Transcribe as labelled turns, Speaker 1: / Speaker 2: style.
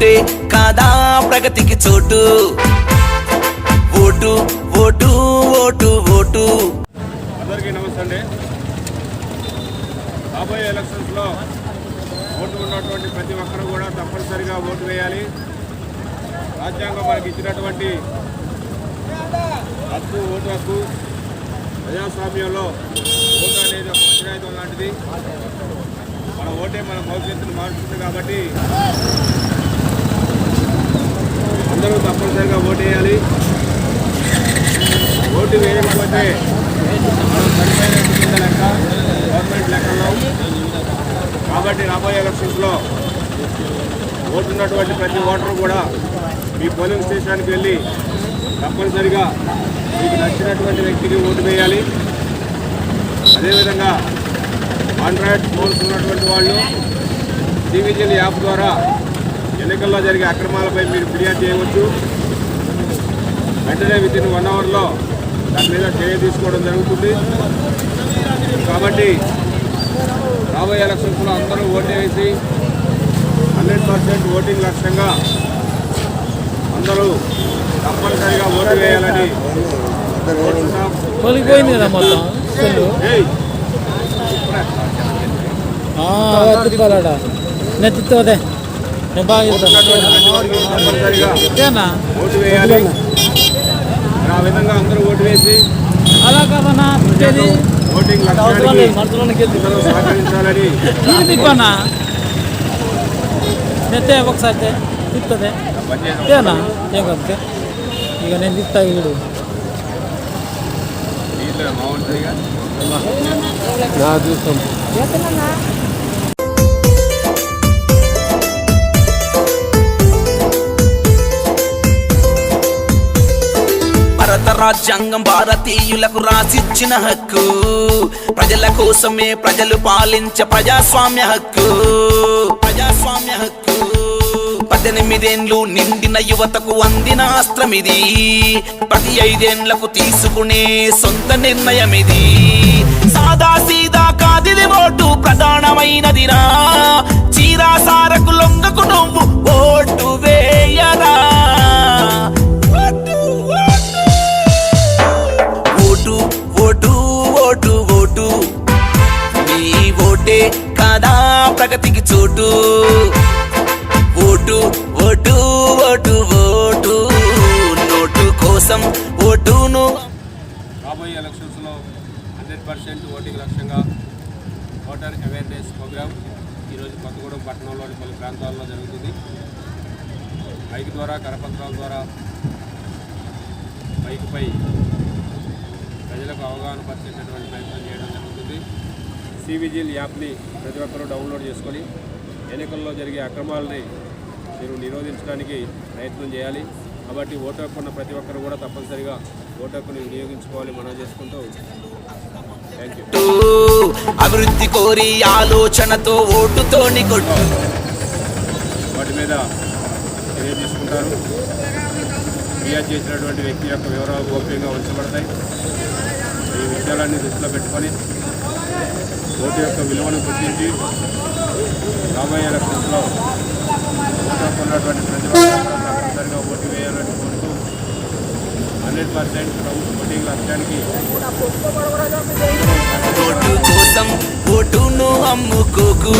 Speaker 1: ఉంటే కాదా ప్రగతికి చోటు? Vote vote vote vote.
Speaker 2: అందరికీ నమస్తే అండి రాబోయే ఎలక్షన్స్లో ఓటు ఉన్నటువంటి ప్రతి ఒక్కరూ కూడా తప్పనిసరిగా ఓటు వేయాలి. రాజ్యాంగం మనకి ఇచ్చినటువంటి హక్కు ఓటు హక్కు ప్రజాస్వామ్యంలో ఓటు అనేది ఒక వజ్రాయుధం లాంటిది. మన ఓటే మన భవిష్యత్తును మారుతుంది కాబట్టి అందరూ తప్పనిసరిగా ఓటు వేయాలి. ఓటు వేయకపోతే మనం కింద లెక్క గవర్నమెంట్ లెక్కల్లో. కాబట్టి రాబోయే ఎలక్షన్స్లో ఓటు ఉన్నటువంటి ప్రతి ఓటరు కూడా మీ పోలింగ్ స్టేషన్కి వెళ్ళి తప్పనిసరిగా మీకు నచ్చినటువంటి వ్యక్తికి ఓటు వేయాలి. అదేవిధంగా ఆండ్రాయిడ్ ఫోన్స్ ఉన్నటువంటి వాళ్ళు సివిజిల్ యాప్ ద్వారా ఎన్నికల్లో జరిగే అక్రమాలపై మీరు ఫిర్యాదు చేయవచ్చు. వెంటనే విత్ ఇన్ వన్ అవర్లో దాని మీద చర్య తీసుకోవడం జరుగుతుంది. కాబట్టి రాబోయే ఎలక్షన్స్లో అందరూ ఓటు వేసి హండ్రెడ్ పర్సెంట్ ఓటింగ్ లక్ష్యంగా అందరూ తప్పనిసరిగా ఓటు వేయాలని
Speaker 3: కదా మొత్తం. తిప్పాలట. నెత్తితోదే చెప్తానా
Speaker 2: ఓటు వేయాలి ఆ విధంగా అందరూ ఓటు వేసి
Speaker 3: అలా కాదన్నా తిప్పేది
Speaker 2: ఓటింగ్ సహకరించాలని
Speaker 3: ఇది తిప్పన్నా నెత్తే ఒకసారి తిప్పుతుంది. తేనా? ఏం కాదు ఇక నేను తిప్పుతా వీడు చూస్తాం
Speaker 1: రాజ్యాంగం భారతీయులకు రాసిచ్చిన హక్కు. ప్రజల కోసమే ప్రజలు పాలించే ప్రజాస్వామ్య హక్కు. ప్రజాస్వామ్య హక్కు. పద్దెనిమిదేండ్లు నిండిన యువతకు అందిన అస్త్రం ఇది. ప్రతి ఐదేండ్లకు తీసుకునే సొంత నిర్ణయం ఇది. సాదా సీదా కాదిది ఓటు ప్రధానమైనదిరా. చీరా ఉన్నదా ప్రగతికి చోటు? Vote vote vote vote. Note కోసం ఓటును
Speaker 2: రాబోయే ఎలక్షన్స్లో హండ్రెడ్ పర్సెంట్ ఓటింగ్ లక్ష్యంగా ఓటర్ అవేర్నెస్ ప్రోగ్రామ్ ఈరోజు కొత్తగూడెం పట్టణంలోని పలు ప్రాంతాల్లో జరుగుతుంది. బైక్ ద్వారా కరపత్రాల ద్వారా బైక్పై ప్రజలకు అవగాహన పరిచేటటువంటి ప్రయత్నం చేయడం జరుగుతుంది. సివిజిల్ యాప్ని ప్రతి ఒక్కరూ డౌన్లోడ్ చేసుకొని ఎన్నికల్లో జరిగే అక్రమాలని మీరు నిరోధించడానికి ప్రయత్నం చేయాలి. కాబట్టి ఓటు హక్కు ఉన్న ప్రతి ఒక్కరు కూడా తప్పనిసరిగా ఓటు హక్కుని వినియోగించుకోవాలి మనం చేసుకుంటూ. థ్యాంక్ యూ
Speaker 1: అభివృద్ధి కోరి ఆలోచనతో ఓటుతోని కొట్టు.
Speaker 2: వాటి మీద చర్య తీసుకుంటారు. ఫిర్యాదు చేసినటువంటి వ్యక్తి యొక్క వివరాలు గోప్యంగా ఉంచబడతాయి. ఈ విషయాలన్నీ దృష్టిలో పెట్టుకొని ఓటు యొక్క విలువను గుర్తించి రాబోయే ఎలక్షన్స్లో ఉన్నటువంటి ప్రతి ఒక్కరూ తప్పనిసరిగా ఓటు వేయాలని కోరుతూ హండ్రెడ్ పర్సెంట్ ఓటింగ్ లక్ష్యానికి
Speaker 1: ఓటు కోసం ఓటును అమ్ముకోకు.